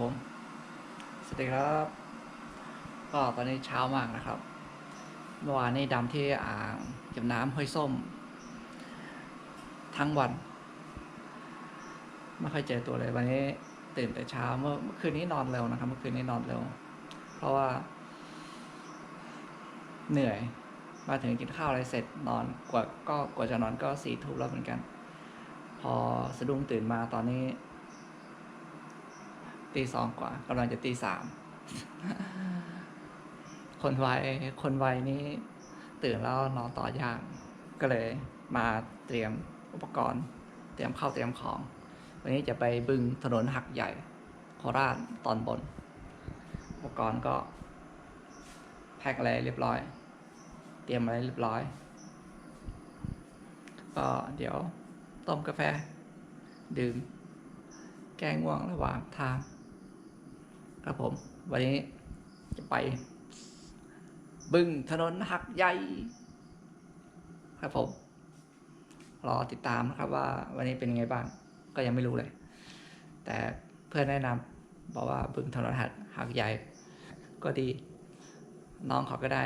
ผมสวัสดีครับ ก็ตอนนี้เช้ามากนะครับ เมื่อวานนี้ดำที่อ่างเก็บน้ำห้วยส้ม ทั้งวัน ไม่ค่อยเจอตัวเลยวันนี้ตื่นแต่เช้าเมื่อเมื่อคืนนี้นอนเร็วนะครับ เมื่อคืนนี้นอนเร็ว เพราะว่า เหนื่อยมาถึงกินข้าวอะไรเสร็จนอนกว่าก็กว่าจะนอนก็สี่ทุ่มแล้วเหมือนกัน พอสะดุ้งตื่นมาตอนนี้ ตีสองกว่ากำลังจะตีสามคนวัยคนวัยนี้ตื่นแล้วนอนต่อยากก็เลยมาเตรียมอุปกรณ์ เตรียมข้าวเตรียมของ วันนี้จะไปบึงถนนหักใหญ่โคราชตอนบน อุปกรณ์ก็แพ็คอะไรเรียบร้อย เตรียมอะไรเรียบร้อย ก็เดี๋ยวต้มกาแฟ ดื่ม แก้ง่วงระหว่างทาง ครับผม วันนี้จะไป บึงถนนหักใหญ่ ครับผม รอติดตามนะครับว่าวันนี้เป็นไงบ้าง ก็ยังไม่รู้เลย แต่เพื่อนแนะนำบอกว่าบึงถนนหักหักใหญ่ ก็ดี น้องเขาก็ได้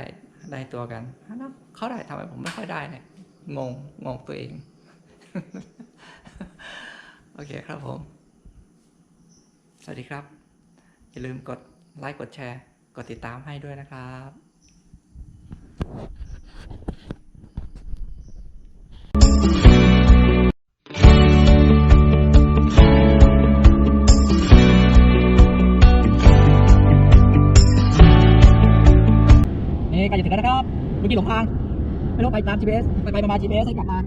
ได้ตัวกันน้องเขาได้ทำไมผมไม่ค่อยได้เนี่ยงงงงตัวเอง โอเคครับผม สวัสดีครับ อย่าลืมกดไลค์กดแชร์ กดติดตามให้ด้วยนะครับนี่ใกล้จะถึงแล้วนะครับเมื่อกี้หลงทาง ไม่รู้ไปตาม GPS ไปไปมา GPS ให้กลับมา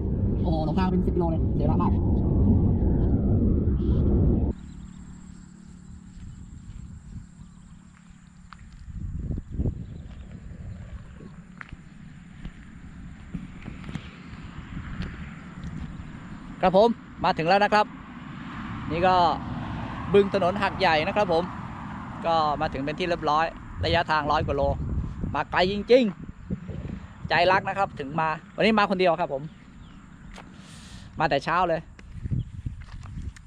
โอ้โหหลงทางเป็น10กิโลเลยเสียวลามาก ครับผมมาถึงแล้วนะครับ นี่ก็บึงถนนหักใหญ่นะครับผม ก็มาถึงเป็นที่เรียบร้อย ระยะทางร้อยกว่าโล มาไกลจริง ๆ ใจรักนะครับถึงมา วันนี้มาคนเดียวครับผม มาแต่เช้าเลย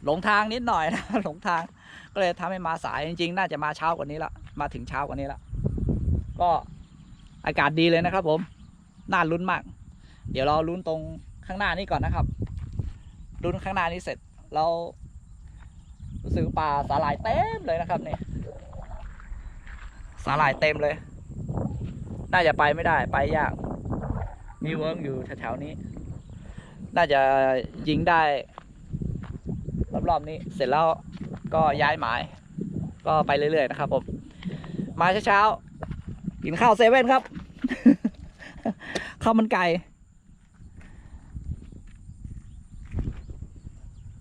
หลงทางนิดหน่อยนะหลงทางก็เลยทำให้มาสายจริงๆ น่าจะมาเช้ากว่านี้ละมาถึงเช้ากว่านี้ละก็อากาศดีเลยนะครับผม น่าลุ้นมาก เดี๋ยวเราลุ้นตรงข้างหน้านี้ก่อนนะครับ ลุ้นข้างหน้านี้เสร็จเรารู้สึกป่าสาหร่ายเต็มเลยนะครับนี่สาหร่ายเต็มเลย น่าจะไปไม่ได้ไปยาก มีเวิร์กอยู่แถวๆนี้ น่าจะยิงได้รอบๆนี้เสร็จแล้วก็ย้ายหมาย ก็ไปเรื่อยๆนะครับผมมาเช้าๆกินข้าวเซเว่นครับข้าวมันไก่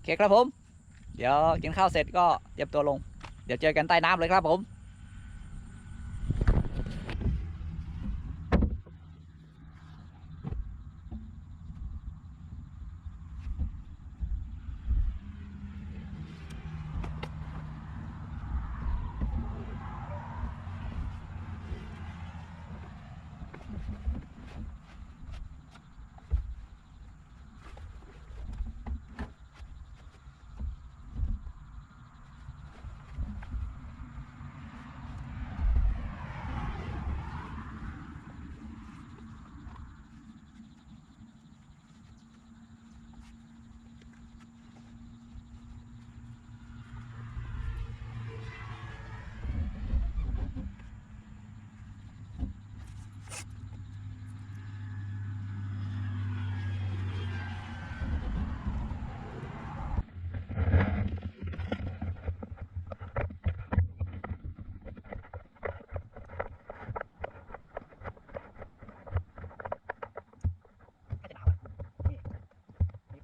โอ เคครับผม เดี๋ยวกินข้าวเสร็จก็เตรียมตัวลง เดี๋ยวเจอกันใต้น้ำเลยครับผม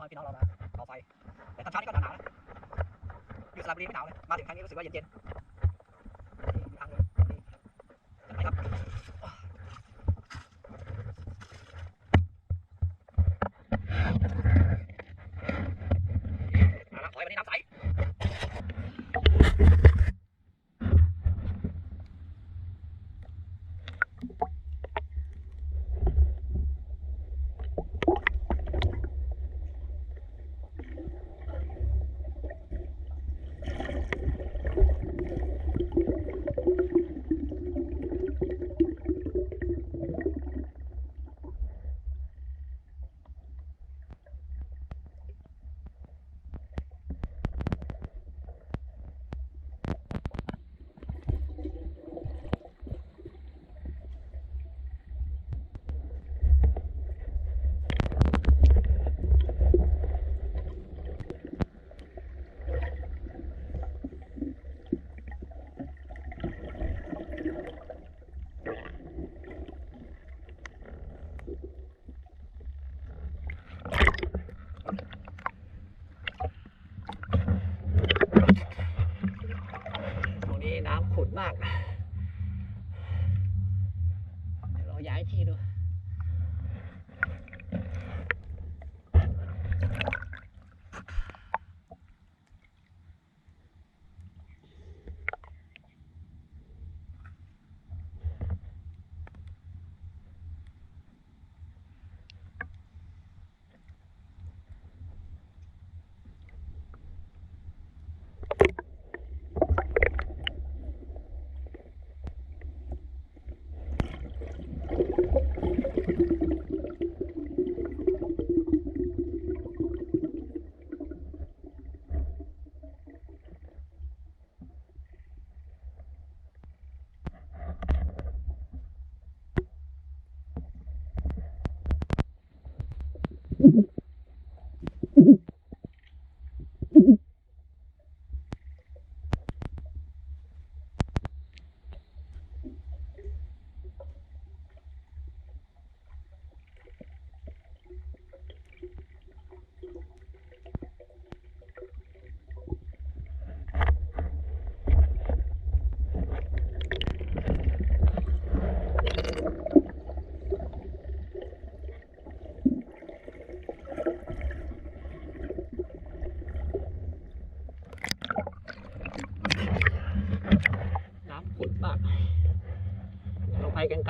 พี่น้องเรามาต่อไฟแต่ตอนเช้านี่ก็หนาวนะอยู่สระบุรีไม่หนาวเลยมาถึงครั้งนี้รู้สึกว่าเย็นๆนี่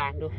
อง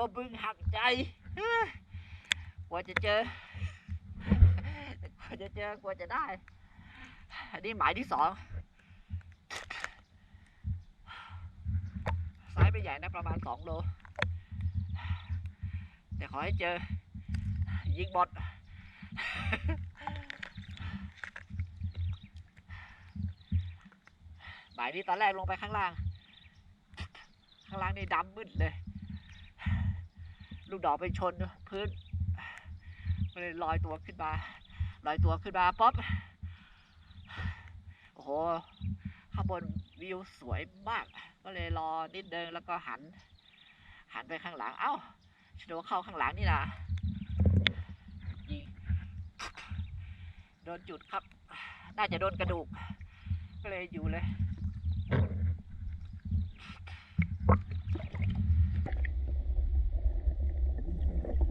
ไปกลางๆดูชิโดบึงหักใจกว่าจะเจอกว่าจะเจอกว่าจะได้อันนี้หมายที่สองไซส์ไม่ใหญ่นะประมาณสองโลแต่ขอให้เจอ ยิงบอลบ่ายนี้ตอนแรกลงไปข้างล่าง ข้างล่างนี่ดำมืดเลย ลูกดอกไปชนพื้นก็เลยลอยตัวขึ้นมาลอยตัวขึ้นมาป๊อปโอ้โหข้างบนวิวสวยมาก ก็เลยรอนิดนึงแล้วก็หัน หันไปข้างหลัง เอ้าชโดเข้าข้างหลังนี่นะยิงโดนจุดครับ น่าจะโดนกระดูก ก็เลยอยู่เลย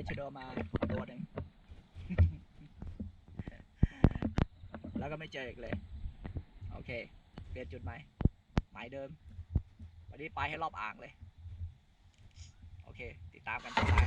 องนี่ได้ชโดมาตัวหนึ่งแล้วก็ไม่เจออีกเลย โอเค เปลี่ยนจุดใหม่หมายเดิม วันนี้ไปให้รอบอ่างเลย โอเค ติดตามกันต่อไป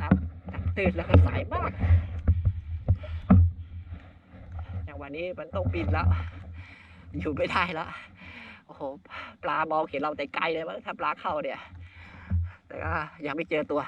น้ำ ตื่นแล้วก็สายมากอย่างวันนี้มันต้องปิดแล้ว อยู่ไม่ได้แล้วโอ้โหปลามองเห็นเราแต่ไกลเลยมั้งถ้าปลาเข้าเนี่ย แต่ก็ยังไม่เจอตัว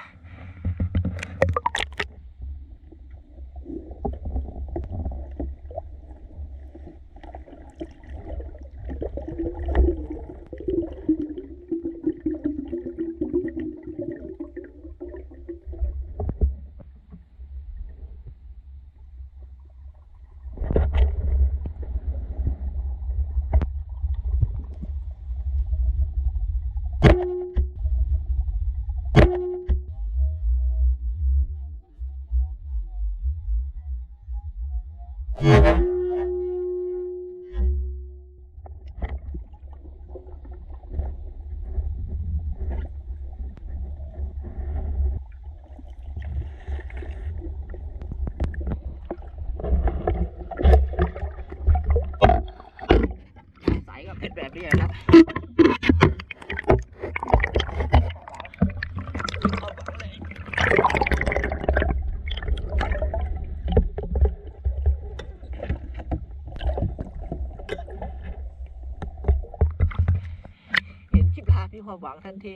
หวังทันที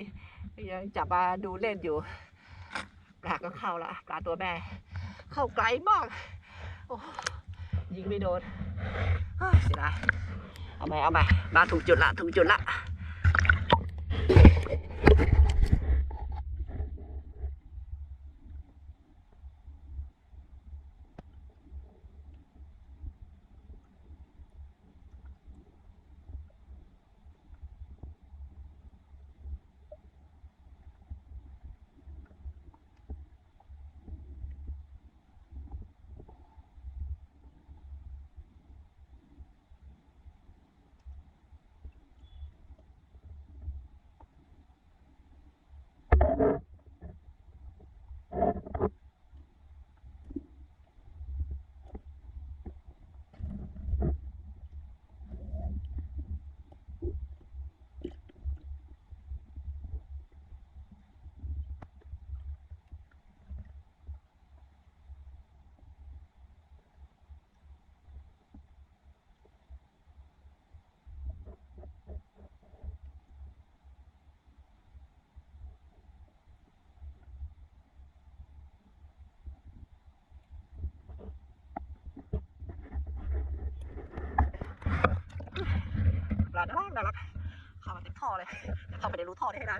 ยังจับมาดูเล่นอยู่ ปลาก็เข้าละปลาตัวแม่ เข้าไกลมากโอ้ยิงไม่โดนเฮ้ยเสียดายเอาใหม่เอาใหม่มาถูกจุดละถูกจุดละ ปลา น่ารักน่ารักเข้ามาเต็มท่อเลยเข้าไปในรูท่อได้ให้ได้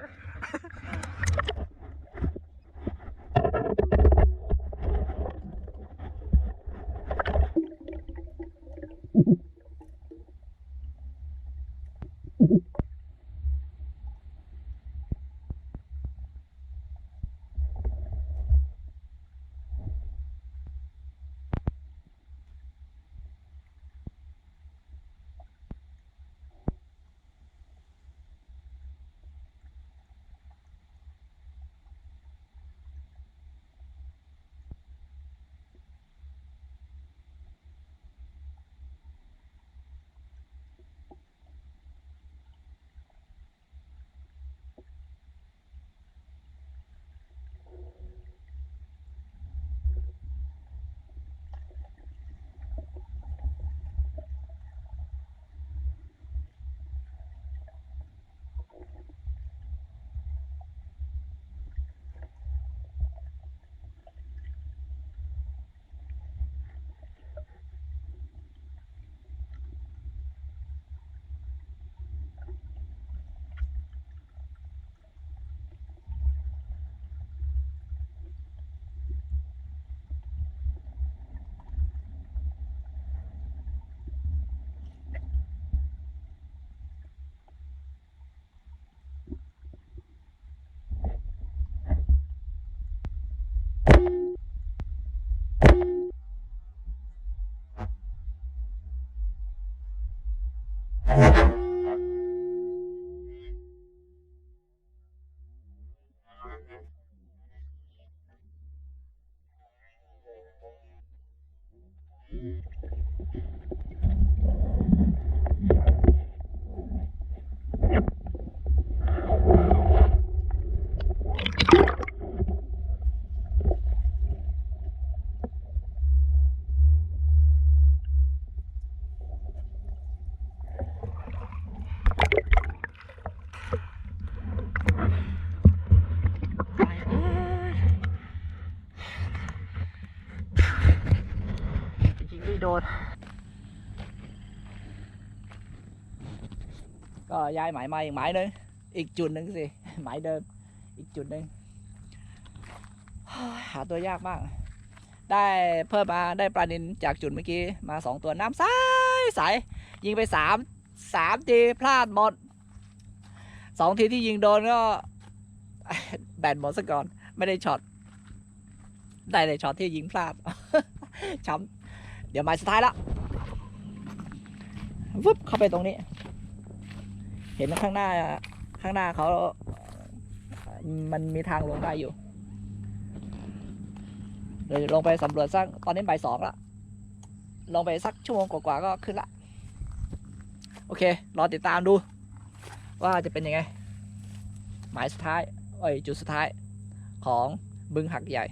ไห ด ก็ย้ายหมายมาอีกหมายหนึ่งอีกจุดหนึ่งสิหมายเดิมอีกจุดหนึ่งหาตัวยากมาก ได้เพิ่มมาได้ปลานินจากจุดเมื่อกี้มาสองตัวน้ำใสใสยิงไปสามสามทีพลาดหมดสองทีที่ยิงโดนก็แบตหมดซะก่อน ไม่ได้ช็อตได้เลยช็อตที่ยิงพลาดช้ำ เดี๋ยวหมายสุดท้ายละวึบเข้าไปตรงนี้ เห็นข้างหน้าข้างหน้าเขา มันมีทางลงได้อยู่เดี๋ยวลงไปสำรวจสักตอนนี้บ่ายสองละลงไปสักชั่วโมงกว่าๆก็ขึ้นละโอเค รอติดตามดู ว่าจะเป็นยังไง หมายสุดท้ายเอ้ยจุดสุดท้ายของบึงหักใหญ่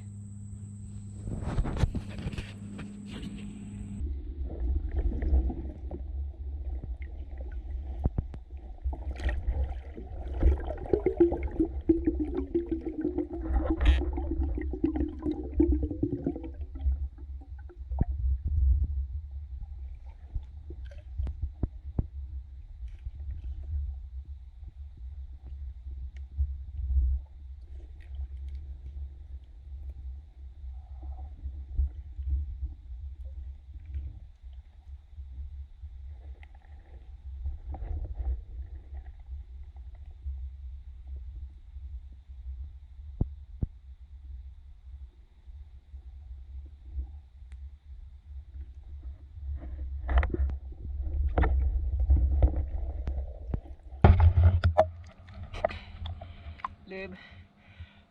ลืม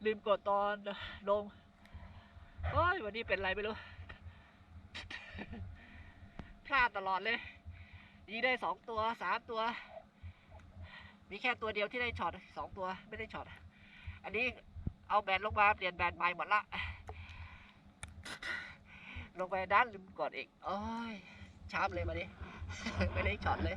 ลืมกดตอนลงโอ้ยวันนี้เป็นไรไม่รู้พลาดตลอดเลยยิงได้สองตัวสามตัว มีแค่ตัวเดียวที่ได้ช็อตสองตัวไม่ได้ช็อตอันนี้เอาแบนลงมาเปลี่ยนแบนใหม่หมดละลงไปด้านลืมกดอีกโอ้ยช้ำเลยมาดิไม่ได้ช็อตเลย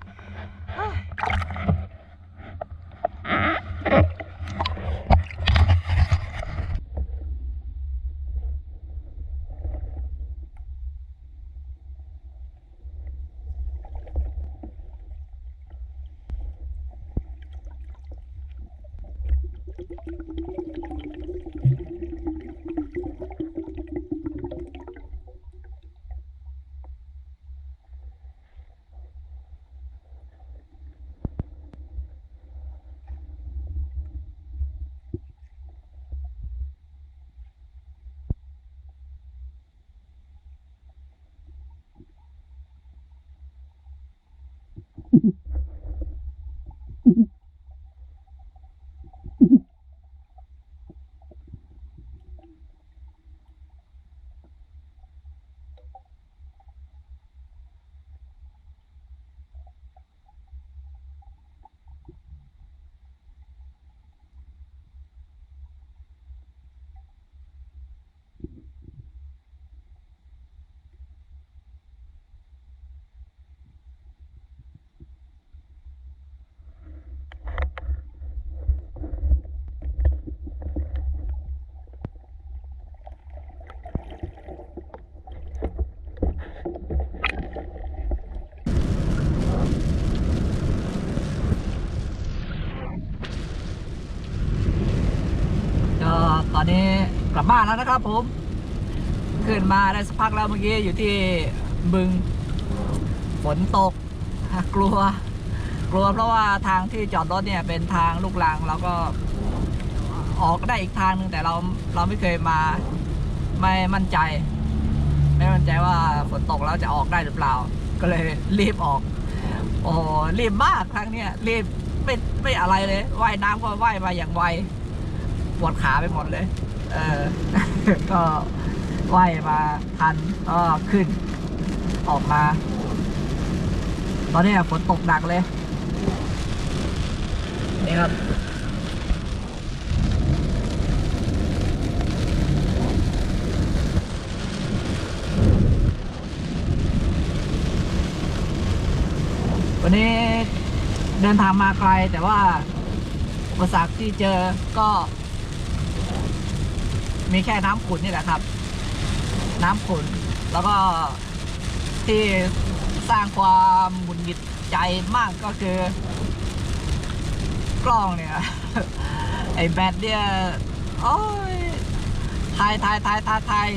อนนี้กลับบ้านแล้วนะครับผม ขึ้นมาได้สักพักแล้วเมื่อกี้อยู่ที่บึง ฝนตกกลัว กลัวเพราะว่าทางที่จอดรถเนี่ยเป็นทางลูกลังแล้วก็ออกได้อีกทางหนึ่งแต่เราเราไม่เคยมา ไม่มั่นใจ ไม่มั่นใจว่าฝนตกแล้วจะออกได้หรือเปล่า ก็เลยรีบออก โอ้รีบมากครั้งเนี้ยรีบไม่ไม่อะไรเลยว่ายน้ำก็ว่ายมาอย่างไว ปวดขาไปหมดเลย เออ ก็ว่ายมาทันก็ขึ้น ออกมา ตอนนี้ฝนตกหนักเลย นี่ครับวันนี้เดินทางมาไกลแต่ว่าอุปสรรคที่เจอก็ มีแค่น้ำขุ่นนี่แหละครับ น้ำขุ่นแล้วก็ที่สร้างความหงุดหงิดใจมากก็คือกล้องเนี่ย ไอ้แบตเนี่ยโอ้ยถ่ายถ่ายถ่ายถ่ายถ่าย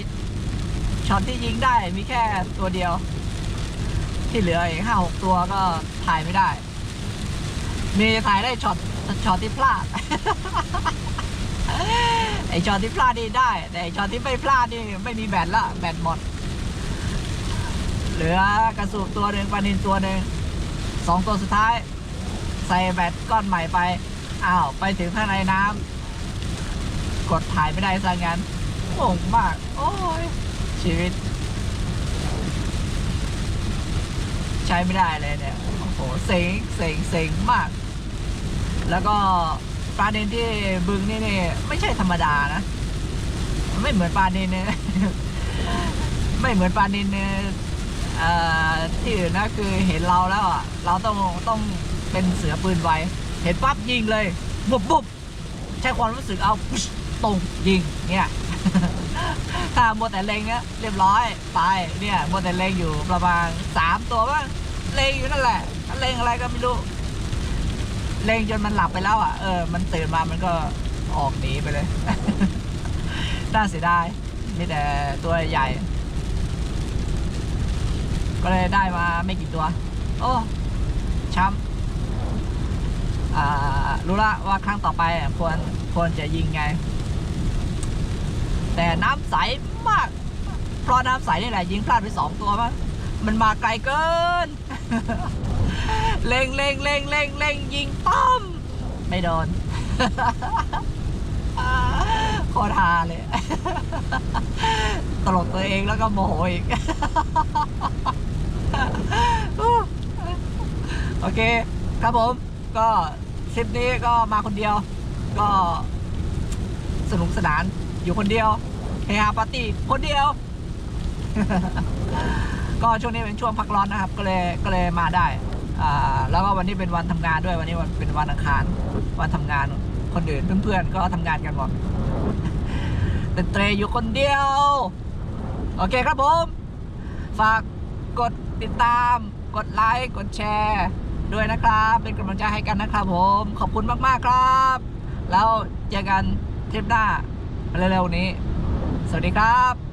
ช็อตที่ยิงได้มีแค่ตัวเดียว ที่เหลืออีกห้าหกตัวก็ถ่ายไม่ได้ มีถ่ายได้ช็อตช็อตที่พลาด ช็อตที่พลาดนี่ได้ แต่ไอช็อตที่ไม่พลาดนี่ไม่มีแบตละแบตหมด เหลือกระสุนตัวหนึ่งปลานินตัวหนึ่งสองตัวสุดท้าย ใส่แบตก้อนใหม่ไปอ้าวไปถึงข้างในน้ำกดถ่ายไม่ได้ซะงั้นงงมาก โอ้ยชีวิต ใช้ไม่ได้เลยเนี่ยโอ้โหเซ็งเซ็งเซ็งมาก แล้วก็ ปลาเดนที่บึงนี่นี่ไม่ใช่ธรรมดานะ ไม่เหมือนปลาเดนเนี่ยไม่เหมือนปลาเดนเนี่ยที่อื่นนะคือเห็นเราแล้วอะ เราต้องต้องเป็นเสือปืนไวเห็นปั๊บยิงเลยบุบบุบใช้ความรู้สึกเอาตรงยิงเนี่ยถ้ามัวแต่เลงเนี้ยเรียบร้อยไปเนี่ยมัวแต่เลงอยู่ประมาณสามตัวบ้างเลงอยู่นั่นแหละเลงอะไรก็ไม่รู้ เล็งจนมันหลับไปแล้วอะเออมันตื่นมามันก็ออกหนีไปเลย น่าเสียดายมีแต่ตัวใหญ่ ก็เลยได้มาไม่กี่ตัว โอ้ช้ำอ่ารู้ละว่าครั้งต่อไปควรควรจะยิงไง แต่น้ำใสมาก เพราะน้ำใสนี่แหละยิงพลาดไปสองตัวมั้ง มันมาไกลเกิน เล็งเล็งเล็งเล็งเล็งยิงต้อม ไม่โดนคตรฮาเลย ตลกตัวเองแล้วก็โมโหอีก โอเค ครับผม ก็ทริปนี้ก็มาคนเดียว ก็สนุกสนานอยู่คนเดียวเฮฮาปาร์ตี้คนเดียว ก็ช่วงนี้เป็นช่วงพักร้อนนะครับ ก็เลยก็เลยมาได้อ่าแล้วก็วันนี้เป็นวันทำงานด้วยวันนี้วันเป็นวันอังคารวันทำงานคนอื่นเพื่อนๆก็ทำงานกันหมดแต่เตรอยู่คนเดียว โอเคครับผม ฝากกดติดตาม กดไลค์กดแชร์ด้วยนะครับ เป็นกำลังใจให้กันนะครับผม ขอบคุณมากๆครับ แล้วเจอกันทริปหน้าเร็วๆนี้ สวัสดีครับ